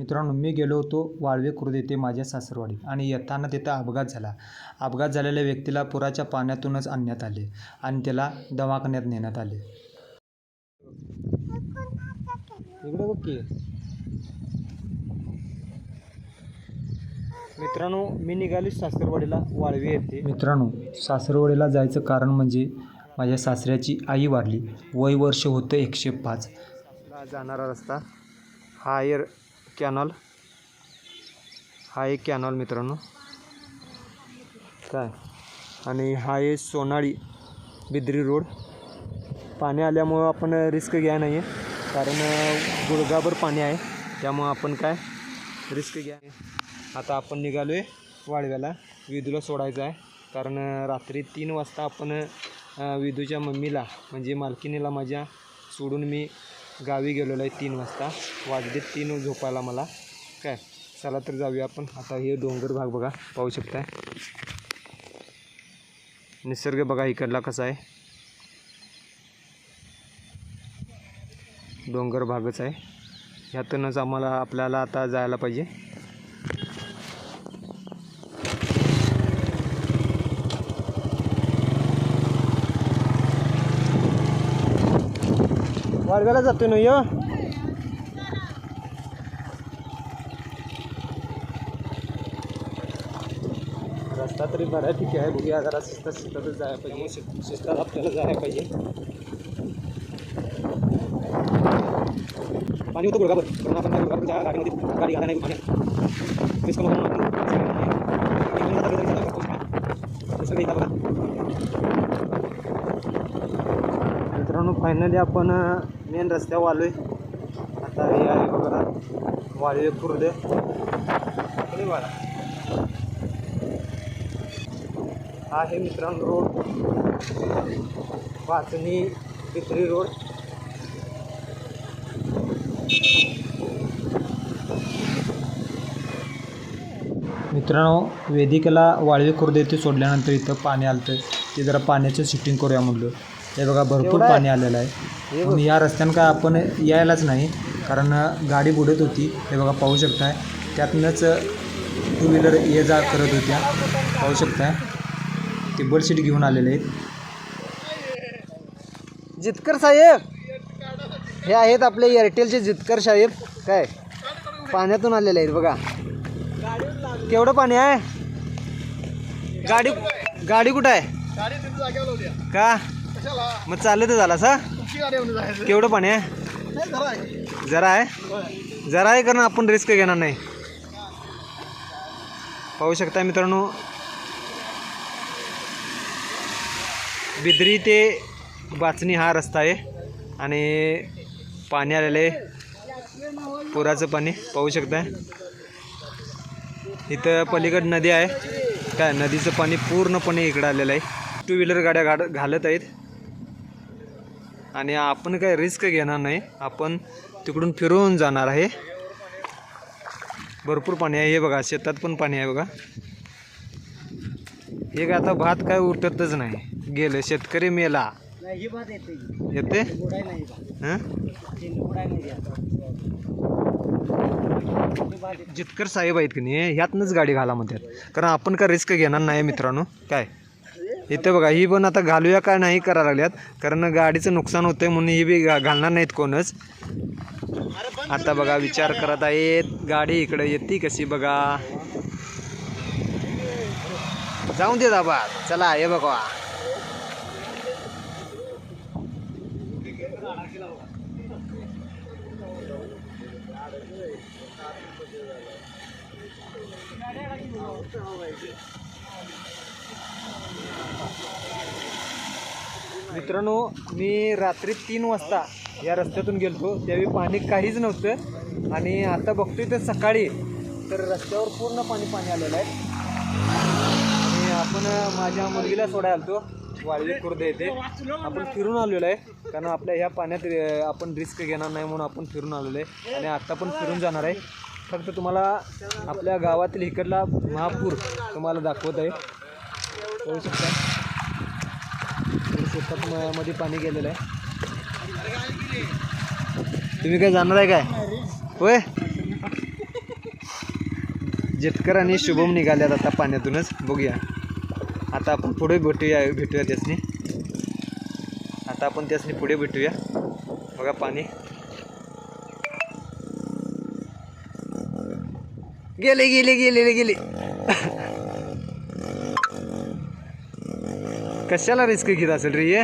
मित्रांनो मी गेलो होतो वाळवे खुर्द येथे माझ्या सासरवाडीत आणि येताना तिथं अपघात झाला. अपघात झालेल्या व्यक्तीला पुराच्या पाण्यातूनच आणण्यात आले आणि त्याला दवाखान्यात नेण्यात आले. इकडे बघ की. मित्रांनो मी निघाली सासरवाडीला वाळवे येते मित्रांनो सासरवाडीला जायचं कारण म्हणजे माझ्या सासऱ्याची आई वारली. वय वर्ष होतं एकशे पाच. जाणारा रस्ता हा कॅनॉल. हा एक कॅनॉल मित्रांनो. काय? आणि हा आहे सोनाळी बिद्री रोड. पाणी आल्यामुळं आपण रिस्क घ्या नाही आहे कारण अ, गुडघाभर पाणी आहे. त्यामुळं आपण काय? रिस्क घ्या आता आपण निघालो आहे वाळव्याला. विदूला सोडायचं आहे. कारण रात्री तीन वाजता आपण विधूच्या विदूच्या मम्मीला म्हणजे मालकिनीला माझ्या सोडून मी गावी गेलेलो आहे तीन वाजता. वाजले तीन झोपायला मला. काय? चला तर जाऊया आपण. आता हे डोंगर भाग बघा. पाहू शकताय. निसर्ग बघा इकडला कसा आहे. डोंगर भागच आहे. ह्यातूनच आम्हाला आपल्याला आता जायला पाहिजे. वाळव्याला जातोय ना यो? रस्ता तरी बऱ्यापैकी आहे बघूया जरा शिस्त शिस्तातच जायला पाहिजे. शिस्तात आपल्याला जायला पाहिजे. पाणी होतं गुडघाभर. पण आपण त्या गुडघाभर त्या गाडीमध्ये गाडी घाला नाही पाणी रिस्क म्हणून मित्रांनो फायनली आपण मेन रस्त्यावर वालोय आहे आता हे आहे बघा वाळवे खुर्द वाळा हा आहे मित्रांनो रोड. वाचणी पित्री रोड. मित्रांनो वेदिकेला वाळवे खुर्द येथे सोडल्यानंतर इथं पाणी आलं होतं ते जरा पाण्याचं सिटिंग करूया म्हणलं. हे बघा भरपूर पाणी आलेलं आहे. आणि या रस्त्यानं काय आपण यायलाच नाही कारण गाडी बुडत होती. हे बघा पाहू शकताय. त्यातनंच टू व्हीलर ये जा करत होत्या. पाहू शकताय. ते बल सीट घेऊन आलेले आहेत. जितकर साहेब हे आहेत आपले एअरटेलचे जितकर साहेब. काय? पाण्यातून आलेले आहेत बघा. केवढं पाणी आहे? गाडी गाडी कुठं आहे. का? कशाला? मग चालत झाला सा केवढं पाणी आहे? जरा आहे. जरा आहे? होय. जरा आहे कारण आपण रिस्क घेणार नाही. पाहू शकता मित्रांनो. बिद्री ते बाचणी हा रस्ता आहे आणि पाणी आलेलं आहे. पुराचं पाणी पाहू शकता. इथं पलीकड नदी आहे. काय नदीचं पाणी पूर्णपणे इकडं आलेलं आहे. टू व्हीलर गाड्या गाड घालत आहेत. आणि आपण काय रिस्क घेणार नाही. आपण तिकडून फिरून जाणार आहे. भरपूर पाणी आहे. हे बघा शेतात पण पाणी आहे बघा. हे काय आता भात काय उठतच नाही. गेलं शेतकरी मेला. येते. जितकर साहेब आहेत की नाही ह्यातनंच गाडी घाला म्हणतात. कारण आपण काय रिस्क घेणार नाही मित्रांनो. काय? इथं बघा ही पण आता घालूया काय नाही करा लागल्यात. कारण गाडीचं नुकसान होतंय म्हणून ही बी घालणार नाहीत कोणच. आता बघा विचार करत आहेत. गाडी इकडे येते कशी बघा. जाऊन दे दाबा. चला हे बघा. मित्रांनो मी रात्री तीन वाजता या रस्त्यातून गेलतो. त्यावेळी पाणी काहीच नव्हतं. आणि आता बघतोय तर सकाळी तर रस्त्यावर पूर्ण पाणी पाणी आलेलं आहे. आणि आपण माझ्या मुलगीला सोडायला आलतो. वाळवी खुर्द येते आपण फिरून आलेलो आहे. कारण आपल्या ह्या पाण्यात आपण रिस्क घेणार नाही म्हणून आपण फिरून आलेलो आहे. आणि आत्ता पण फिरून जाणार आहे. फक्त तुम्हाला आपल्या गावातील इकडला महापूर तुम्हाला दाखवत आहे. शेतात मध्ये पाणी गेलेलं आहे. तुम्ही काय जाणार आहे काय? होय? जेटकर आणि शुभम निघाल्यात आता पाण्यातूनच. बघूया. आता आपण पुढे भेटूया भेटूया त्यासनी. आता आपण त्यासनी पुढे भेटूया. बघा पाणी. गेले गेले गेले गेले. कशाला रिस्क घेत असेल रे हे?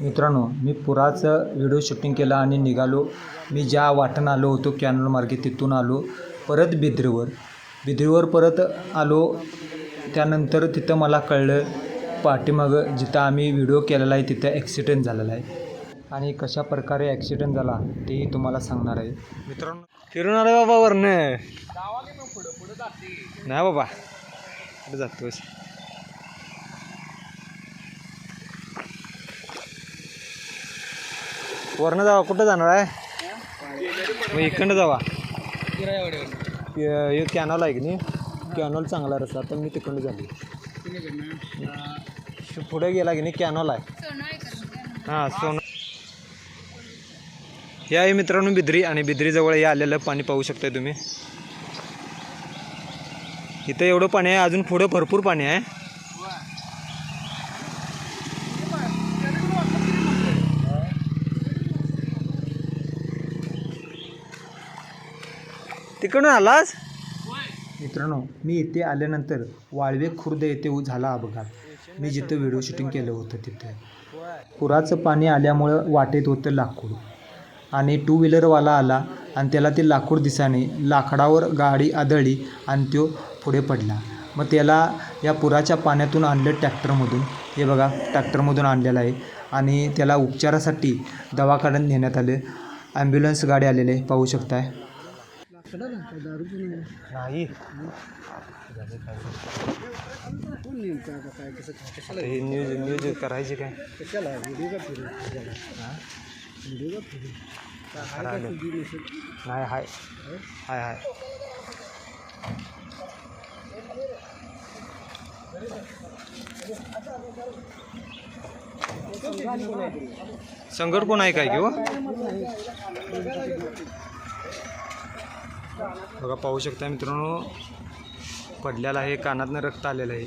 मित्रांनो मी पुराचं व्हिडिओ शूटिंग केला आणि निघालो. मी ज्या वाटण आलो होतो कॅनल मार्गे तिथून आलो परत बिद्रीवर. बिद्रीवर परत आलो त्यानंतर तिथं मला कळलं पाठीमागं जिथं आम्ही व्हिडिओ केलेला आहे तिथं ॲक्सिडेंट झालेला आहे. आणि कशा प्रकारे ॲक्सिडेंट झाला तेही तुम्हाला सांगणार आहे. मित्रांनो फिरून आलं बाबा वरनं. नाही बाबा. कुठे जातोस वरनं जावा कुठं जाणार आहे? मग इकडनं जावा. हे कॅनॉल आहे की नाही? कॅनॉल चांगला रस्ता तर मी तिकडनं झाली पुढे गेला की नाही कॅनॉल आहे. हां सोन. हे आहे मित्रांनो बिद्री आणि बिद्रीजवळ हे आलेलं पाणी पाहू शकताय तुम्ही. इथं एवढं पाणी आहे अजून पुढं भरपूर पाणी आहे. तिकडून आलास? मित्रांनो मी इथे आल्यानंतर वाळवे खुर्द येथे झाला अपघात. मी जिथं व्हिडिओ शूटिंग केलं होतं तिथे. पुराचं पाणी आल्यामुळं वाटेत होतं लाकूड. आणि टू व्हीलरवाला आला आणि त्याला ते लाकूड दिसाने लाकडावर गाडी आदळली आणि तो पुढे पडला. मग त्याला या पुराच्या पाण्यातून आणलं ट्रॅक्टरमधून. हे बघा ट्रॅक्टरमधून आणलेलं आहे. आणि त्याला उपचारासाठी दवाखान्यात नेण्यात आले. ॲम्ब्युलन्स गाडी आलेले आहे. पाहू शकताय. नाही. हे न्यूज न्यूज करायची काय? नाही हाय. हाय हाय. संगर कोण आहे काय किंवा बघा पाहू शकता मित्रांनो पडलेला आहे कानातनं रक्त आलेलं आहे.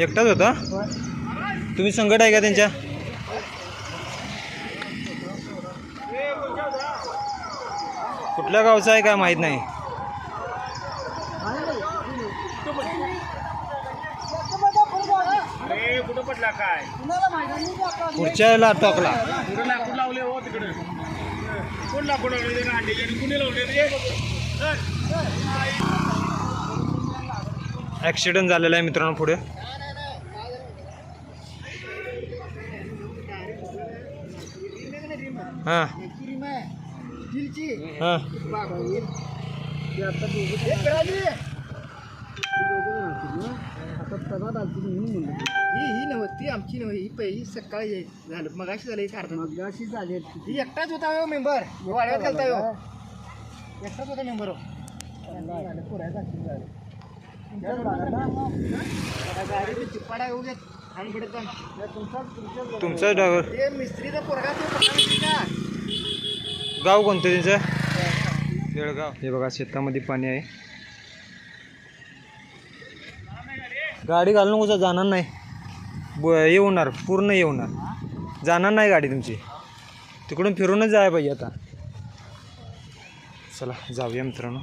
एकटाच होता? तुम्ही संकट आहे का त्यांच्या? कुठल्या गावचा आहे काय माहीत नाही. पुढच्या याला टोकला. ॲक्सिडेंट झालेला आहे मित्रांनो पुढे. हां. हां. ही. ही नव्हती आमची नव्हती ही पहिली सकाळी झालं. मगाशी झालं एक अर्धा मगाशी झाले. ही एकटाच होता हो मेंबर. वाड्यात गेलता हो. एकटाच होता मेंबर गाडी चिप्पाडा येऊ देत आणि पुढे पण तुमचा ड्रायव्हर ते मिस्त्रीचा पोरगा तो पकडा मिस्त्री का? गाव कोणतं त्यांचं? बेळगाव. हे बघा शेतामध्ये पाणी आहे. गाडी घालून कसं जाणार नाही. ब येऊणार पूर्ण येऊणार. जाणार नाही गाडी तुमची. तिकडून फिरूनच जायला पाहिजे आता. चला जाऊया मित्रांनो.